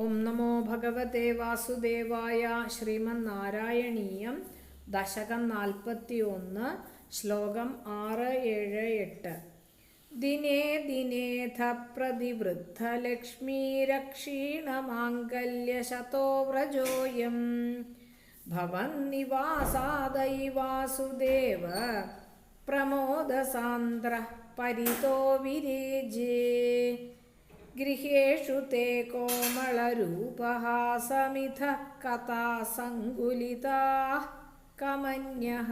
ഓം നമോ ഭഗവതേ വാസുദേവായ ശ്രീമന്നാരായണീയം ദശകം നാൽപ്പത്തി ഒന്ന് ശ്ലോകം ആറ് ഏഴ് എട്ട്. ദിനേ ദിനേധ പ്രതിവൃദ്ധലക്ഷ്മീരക്ഷീണമാംഗല്യശതോവ്രജോയം വാസുദേവ പ്രമോദസാന്ദ്ര പരിതോ വിരേജേ. गृहेषु ते कोमलरूपहासमिथः कथासङ्कुलिताः कमन्यः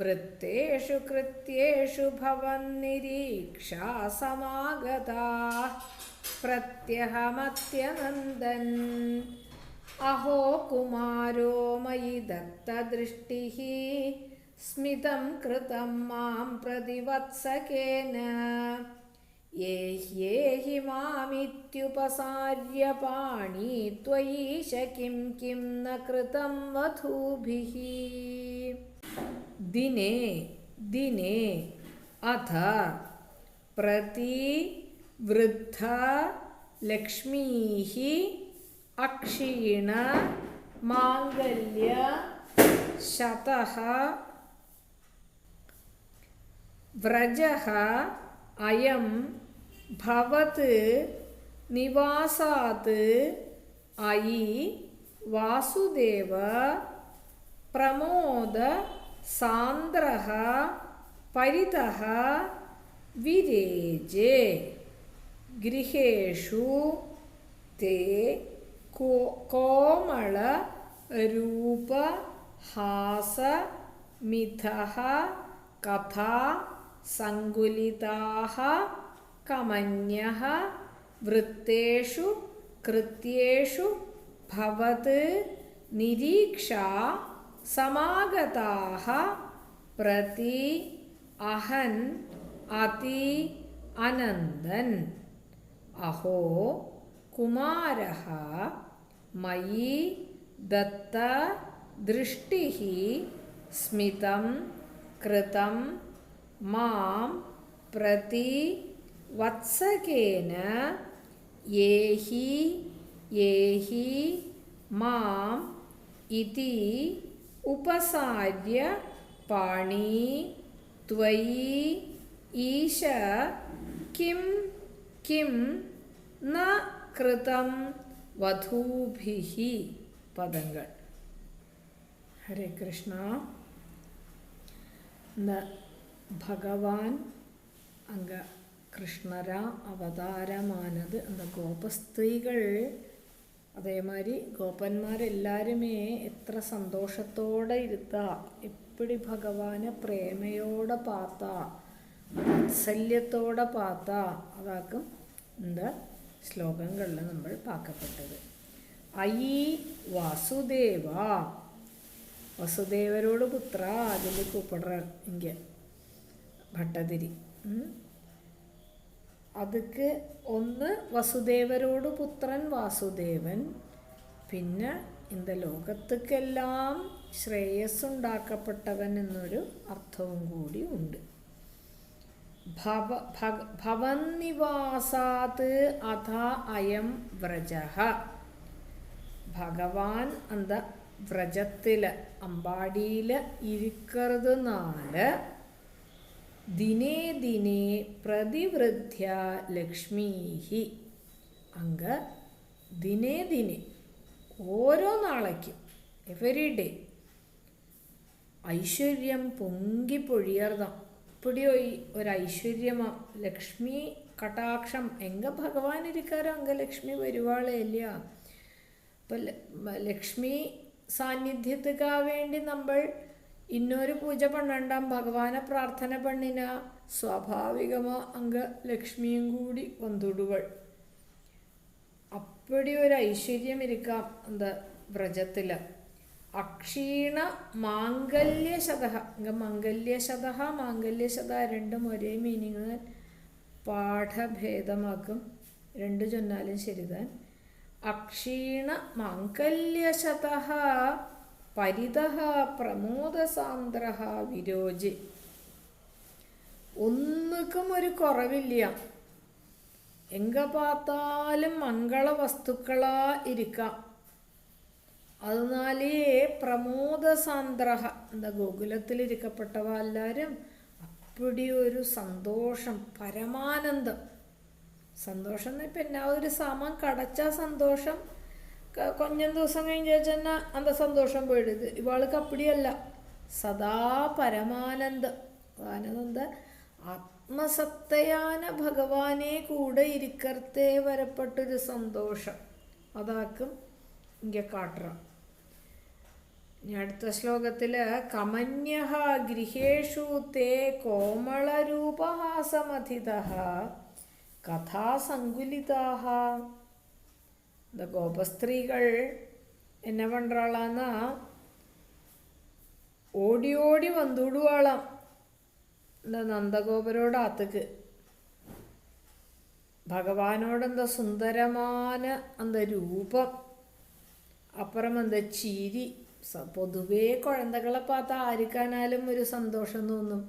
वृत्तेषु कृत्येषु भवन्निरीक्षा समागताः प्रत्यहमत्यनन्दन् अहो कुमारो मयि दत्तदृष्टिः स्मितं कृतं मां प्रतिवत्सकेन ये ह्येहि मामित्युपसार्य पाणी त्वयीश किं किं न कृतं वधूभिः। दिने दिने अथ प्रतिवृद्धा लक्ष्मीः अक्षीण माङ्गल्य शतः व्रजः अयं ഭവത് നിവാസാത് അയി വാസുദേവ പ്രമോദ സാന്ദ്ര പരിത വിരേജേ. ഗൃഹേഷു തേ കോമള രൂപ ഹാസ മിഥ കഥ സങ്കുലിതാ കമന്യഹ വൃത്തേഷു കൃത്യേഷു ഭവത് നിരീക്ഷ സമാഗതാഹ പ്രതി അഹൻ അതി അനന്ദൻ. അഹോ കുമാരः മയി ദത്ത ദൃഷ്ടി സ്മിതം കൃതം മാം പ്രതി വത്സകേന ഏഹി ഏഹി മാം ഇതി ഉപസാര്യ പാണി ത്വയി ഈശ കിം കിം ന കൃതം വധൂഭിഹി പദങ്ങൾ. ഹരേ കൃഷ്ണ. ഭഗവാൻ അങ്ങ് കൃഷ്ണര അവതാരമാനത് എന്താ ഗോപസ്ത്രീകൾ അതേമാതിരി ഗോപന്മാരെല്ലാവരുമേ എത്ര സന്തോഷത്തോടെ ഇരുത്ത എപ്പിടി ഭഗവാനെ പ്രേമയോടെ പാത്ത വാത്സല്യത്തോടെ പാത്ത അതാക്കും എന്താ ശ്ലോകങ്ങളിൽ നമ്മൾ പാക്കപ്പെട്ടത്. ഐ വാസുദേവ വസുദേവരോട് പുത്ര അതിൽ കൂപ്പിടറ ഇങ്ക ഭട്ടതിരി അതൊക്കെ ഒന്ന് വസുദേവരോട് പുത്രൻ വാസുദേവൻ. പിന്നെ ഇന്ന ലോകത്തേക്കെല്ലാം ശ്രേയസ്സുണ്ടാക്കപ്പെട്ടവൻ എന്നൊരു അർത്ഥവും കൂടി ഉണ്ട്. ഭവ ഭവൻ നിവാസാത് അഥ അയം വ്രജ. ഭഗവാൻ അന്ത വ്രജത്തിൽ അമ്പാടിയിൽ ഇരിക്കുന്നതിനാൽ ദിനേ ദിനേ പ്രതിവൃദ്ധ്യ ലക്ഷ്മീഹി. അങ്ക ദിനേ ദിനേ ഓരോ നാളേക്കും എവരി ഡേ ഐശ്വര്യം പൊങ്കി പൊഴിയർതാം ഇപ്പടിയോ ഈ ഒരു ഐശ്വര്യമാ ലക്ഷ്മി കടാക്ഷം എങ്ക ഭഗവാൻ ഇരിക്കാരോ അങ്ക ലക്ഷ്മി വരുവാളേ ഇല്ല ഇപ്പം ലക്ഷ്മി സാന്നിധ്യത്തുക്കാ വേണ്ടി നമ്മൾ ഇന്നൊരു പൂജ പണ്ടണ്ടാം ഭഗവാനെ പ്രാർത്ഥന പണ്ണിന സ്വാഭാവികമോ അങ്ക ലക്ഷ്മിയും കൂടി വന്തുടുകൾ അപ്പടി ഒരു ഐശ്വര്യം ഇരിക്കാം എന്താ വ്രജത്തിൽ അക്ഷീണ മാംഗല്യശത ഇങ്ങ മംഗല്യശത മാംഗല്യശത രണ്ടും ഒരേ മീനിങ് പാഠഭേദമാക്കും. രണ്ട് ചൊന്നാലും ശരിതാൻ അക്ഷീണ മാംഗല്യശത പരിതഹ പ്രമോദസാന്ദ്ര വിരോജി. ഒന്നുക്കും ഒരു കുറവില്ല. എങ്ക പാത്താലും മംഗള വസ്തുക്കളാ ഇരിക്കാം. അതിനാലേ പ്രമോദസാന്ദ്ര എന്താ ഗോകുലത്തിൽ ഇരിക്കപ്പെട്ടവ എല്ലാവരും അപ്പടി ഒരു സന്തോഷം പരമാനന്ദം. സന്തോഷം എന്ന് എന്നാ ഒരു സമം കടച്ച സന്തോഷം. കൊഞ്ഞം ദിവസം കഴിഞ്ഞ് വെച്ചാൽ അന്ത സന്തോഷം പോയിടുത്. ഇവാൾക്ക് അപ്പടിയല്ല സദാ പരമാനന്ദം. ആനന്ദ ആത്മസത്തയാന ഭഗവാനെ കൂടെ ഇരിക്കർത്തേ വരപ്പെട്ടൊരു സന്തോഷം. അതാക്കും ഇങ്ങനെ കാട്ടണം ഇനി അടുത്ത ശ്ലോകത്തിൽ കമന്യ ഗൃഹേഷു തേ കോമളരൂപഹാസമധിത കഥാസങ്കുലിതാഹ. இந்த கோபஸ்திரீகள் என்ன பண்ணுறாளான்னா ஓடி ஓடி வந்துடுவாளாம் இந்த நந்தகோபரோட ஆத்துக்கு பகவானோட அந்த சுந்தரமான அந்த ரூபம் அப்புறம் அந்த ചിരി സ- പൊതുവേ കുഴന്തകളെ பார்த்து ആർക്കാനാലും ഒരു സന്തോഷം തോന്നും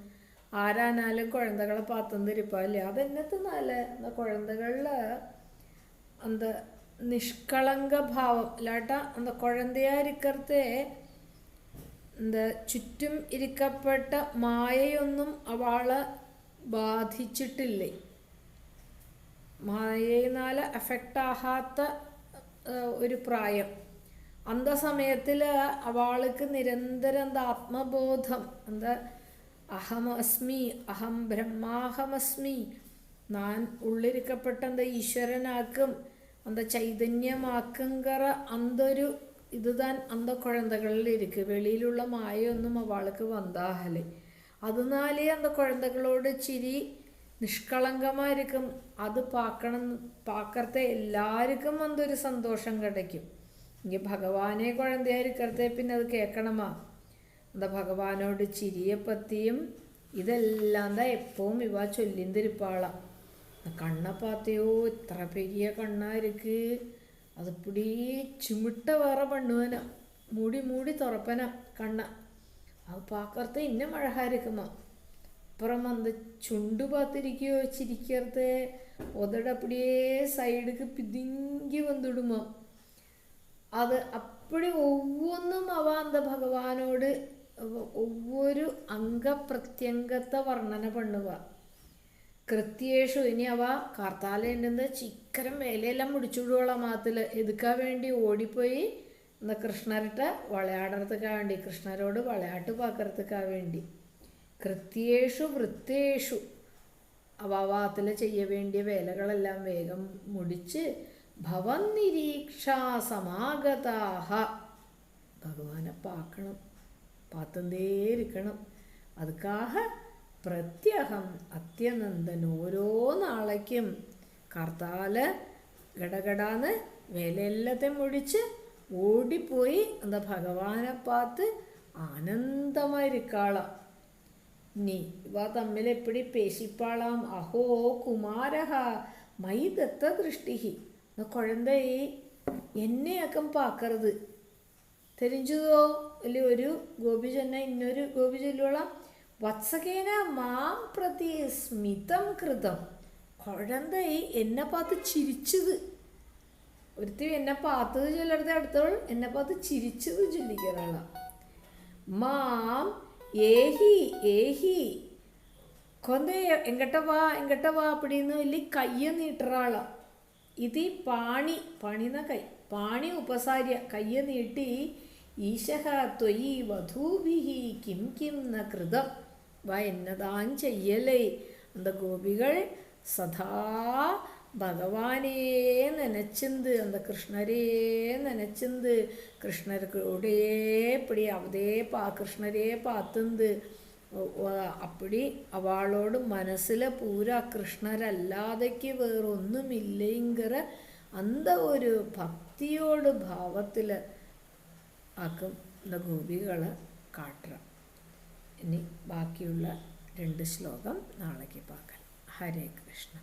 ആരാനാലും കുഴന്തകളെ പാത്തന്തിരിപ്പാല്ലേ അതെന്നത്തിനാല அந்த குழந்தைகள்ல அந்த நிஷ்களங்க பாவம் இல்லாட்டா அந்த குழந்தையா இருக்கிறதே இந்த ചുറ്റും ഇരിക്കപ്പെട്ട മായയൊന്നും അവളെ ബാധിച്ചിട്ടില്ലേ മായയിനാൽ എഫക്റ്റ് ആകാത്ത ഏഹ്, ഒരു പ്രായം അന്ത സമയത്തിൽ അവൾക്ക് നിരന്തരം എന്താ ആത്മബോധം എന്താ അഹമസ്മി അഹം ബ്രഹ്മാഹമസ്മി ഞാൻ ഉള്ളിരിക്കപ്പെട്ട എന്താ ഈശ്വരനാക്കും அந்த ചൈതന്യമാക്കുങ്കറ അന്തൊരു ഇത് താൻ അന്ത കുഴന്തകളിൽ ഇരിക്ക് വെളിയിലുള്ള മായൊന്നും അവൾക്ക് വന്നാഹല് അതിനാലേ അന്ത കുഴന്തകളോട് ചിരി നിഷ്കളങ്കമായിരിക്കും അത് പാക്കണം പാക്കത്തെ എല്ലാവർക്കും അന്തൊരു സന്തോഷം കിടക്കും ഇനി ഭഗവാനെ കുഴന്തയായിരിക്കത്തെ പിന്നെ അത് കേൾക്കണമാ എന്താ ഭഗവാനോട് ചിരിയെ പറ്റിയും ഇതെല്ലാം தான் எப்பவும் இவா சொல்லிந்திருப்பாளாம் കണ്ണ പാത്തയോ ഇത്ര പെരിയ കണ്ണായിരിക്ക്. അത് ഇപ്പടി ചുമിട്ട വേറെ പണ്ണുവന. മൂടി മൂടി തുറപ്പന കണ്ണ. ആ പാക്കർത്ത ഇന്ന മഴഹാരിക്കുന്ന. അപ്പുറം അന്ത ചുണ്ടു പാത്തിരിക്കോ ചിരിക്കർത്ത്. ഒതട അപ്പടിയേ സൈഡിക്ക് പിതിങ്കി വന്നിടുമോ. അത് അപ്പടി ഒവ്വൊന്നും അവ അന്ത ഭഗവാനോട് ഒവ്വൊരു അംഗപ്രത്യംഗത്തെ വർണന പണ്ണുവാ. കൃത്യേഷു ഇനി അവ കാർത്താലേണ്ടെന്ന് ചിക്കരം വേലയെല്ലാം മുടിച്ചുവിടുവോളാം മാത്തിൽ എതുക്കാൻ വേണ്ടി ഓടിപ്പോയി? എന്ന കൃഷ്ണരിട്ട് വളയാടറത്തുക്കാൻ വേണ്ടി കൃഷ്ണരോട് വളയാട്ട് പാക്കറത്തുക്കാൻ വേണ്ടി. കൃത്യേഷു വൃത്തേഷു അവാവാത്തിൽ ചെയ്യ വേണ്ടിയ വേലകളെല്ലാം വേഗം മുടിച്ച് ഭവൻ നിരീക്ഷ സമാഗതാഹ. ഭഗവാനെ പാക്കണം. പാത്തന്തേരിക്കണം. അതുക്കാഹ പ്രത്യഹം അത്യനന്ദൻ ഓരോ നാളേക്കും കർത്താൽ ഗടഗടാന്ന് വിലയെല്ലാത്തെ മുടിച്ച് ഓടിപ്പോയി എന്താ ഭഗവാനെ പാത്ത് ആനന്ദമായിരിക്കാള നീ ഇവ തമ്മിൽ എപ്പിടി പേശിപ്പാളാം? അഹോ കുമാരഹ മൈ ദത്ത ദൃഷ്ടിഹി കുഴന്തയെ എന്നെയൊക്കെ പാക്കരുത്. തെരിഞ്ചുതോ അല്ലെ ഒരു ഗോപി ചൊന്ന ഇന്നൊരു ഗോപി വത്സകേന മാം പ്രതി സ്മിതം കൃതം കുഴന്തൈ എന്നെ പാത്ത് ചിരിച്ചത് ഒരുത്തി എന്നെ പാത്തത് ചൊല്ലടുത്ത് അടുത്തവൾ എന്നെ പാത്ത് ചിരിച്ചത് ചൊല്ലിക്കാറാളാം മാം ഏഹി ഏഹി കൊന്തേ എങ്കട്ട വാ എങ്കട്ട വാ அப்படின்னு சொல்லி கையை നീട്ടുറാളാം ഇത് പാണി പണിന്ന കൈ പാണി ഉപസാര്യ കയ്യ നീട്ടി ഈശഹ ത്വയി വധൂഭിഹി കിം കിം ന കൃതം വ എന്നതാൻ ചെയ്യലേ அந்த கோபிகள் சதா பகவானே நினச்சிந்து அந்த கிருஷ்ணரே நினச்சிந்து கிருஷ்ணருக்கூடயே இப்படி அவதே பா கிருஷ்ணரே பார்த்துந்து அப்படி അവളോട് മനസ്സിൽ പൂര കൃഷ്ണരല്ലാതയ്ക്ക് വേറൊന്നുമില്ലേങ്കര അന്ത ഒരു ഭക്തിയോട് ഭാവത്തിൽ ആക്കും இந்த ഗോപികളെ കാട്ടുക ഇനി ബാക്കിയുള്ള രണ്ട് ശ്ലോകം നാളേക്ക് പാക്കാം ഹരേ കൃഷ്ണ.